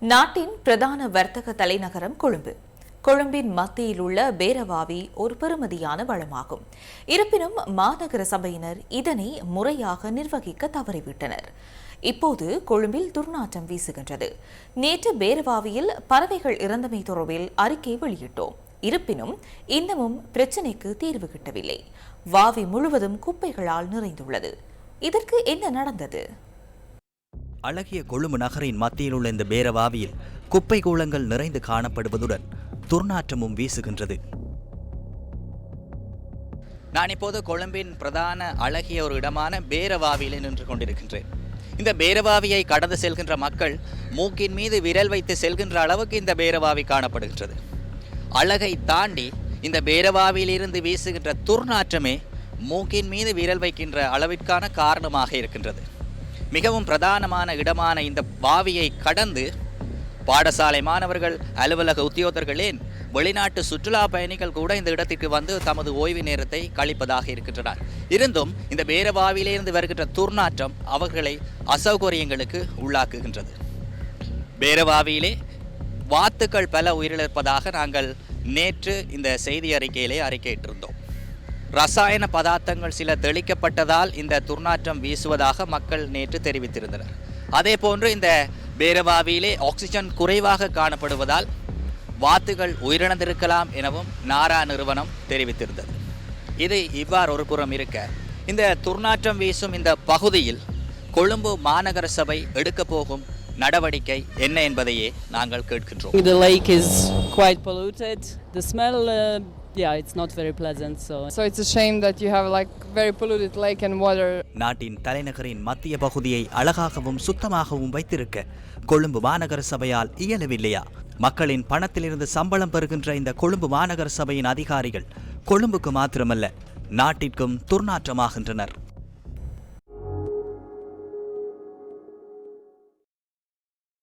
நாட்டின் பிரதான வர்த்தக தலைநகரம் கொழும்பு. கொழும்பின் மத்தியில் உள்ள பேரவாவி ஒரு பெறுமதியான வளமாகும். இருப்பினும் மாநகர சபையினர் இதனை முறையாக நிர்வகிக்க தவறிவிட்டனர். இப்போது கொழும்பில் துர்நாற்றம் வீசுகின்றது. நேற்று பேரவாவியில் பறவைகள் இறந்தமை தொடர்பில் அறிக்கை வெளியிட்டோம். இருப்பினும் இன்னமும் பிரச்சினைக்கு தீர்வு கிட்டவில்லை. வாவி முழுவதும் குப்பைகளால் நிறைந்துள்ளது. இதற்கு என்ன நடந்தது? அழகிய கொழும்பு நகரின் மத்தியில் உள்ள இந்த பேரவாவியில் குப்பை கூளங்கள் நிறைந்து காணப்படுவதுடன் துர்நாற்றமும் வீசுகின்றது. நான் இப்போது கொழும்பின் பிரதான அழகிய ஒரு இடமான பேரவாவியில் நின்று கொண்டிருக்கின்றேன். இந்த பேரவாவியை கடந்து செல்கின்ற மக்கள் மூக்கின் மீது விரல் வைத்து செல்கின்ற அளவுக்கு இந்த பேரவாவி காணப்படுகின்றது. அழகை தாண்டி இந்த பேரவாவியிலிருந்து வீசுகின்ற துர்நாற்றமே மூக்கின் மீது விரல் வைக்கின்ற அளவிற்கான காரணமாக இருக்கின்றது. மிகவும் பிரதானமான இடமான இந்த பாவியை கடந்து பாடசாலை மாணவர்கள் அலுவலக உத்தியோகர்களேன் வெளிநாட்டு சுற்றுலா பயணிகள் கூட இந்த இடத்திற்கு வந்து தமது ஓய்வு நேரத்தை கழிப்பதாக இருக்கின்றனர். இருந்தும் இந்த பேரபாவியிலிருந்து வருகின்ற துர்நாற்றம் அவர்களை அசௌகரியங்களுக்கு உள்ளாக்குகின்றது. பேரவாவியிலே வாத்துக்கள் பல உயிரிழப்பதாக நாங்கள் நேற்று இந்த செய்தி அறிக்கையிலே அறிக்கையிட்டிருந்தோம். ரசாயன பதார்த்தங்கள் சில தெளிக்கப்பட்டதால் இந்த துர்நாற்றம் வீசுவதாக மக்கள் நேற்று தெரிவித்திருந்தனர். அதே போன்று இந்த பேரவாவியிலே ஆக்சிஜன் குறைவாக காணப்படுவதால் வாத்துகள் உயிரிழந்திருக்கலாம் எனவும் நாரா நிறுவனம் தெரிவித்திருந்தது. இது இவ்வாறு ஒரு புறம் இருக்க இந்த துர்நாற்றம் வீசும் இந்த பகுதியில் கொழும்பு மாநகர சபை எடுக்கப் போகும் நடவடிக்கை என்ன என்பதையே நாங்கள் கேட்கின்றோம் The lake is quite polluted. The smell, uh, yeah, it's not very pleasant. So So it's a shame that you have like very polluted lake and water. நாட்டின் தலைநகரின் மத்திய பகுதியை அழகாகவும் சுத்தமாகவும் வைத்திருக்க கொழும்பு மாநகர சபையால் இயலவில்லையா மக்களின் பணத்திலிருந்து சம்பளம் பெறுகின்ற இந்த கொழும்பு மாநகர சபையின் அதிகாரிகள் கொழும்புக்கு மாத்திரமல்ல நாட்டிற்கும் துர்நாற்றமாகின்றனர்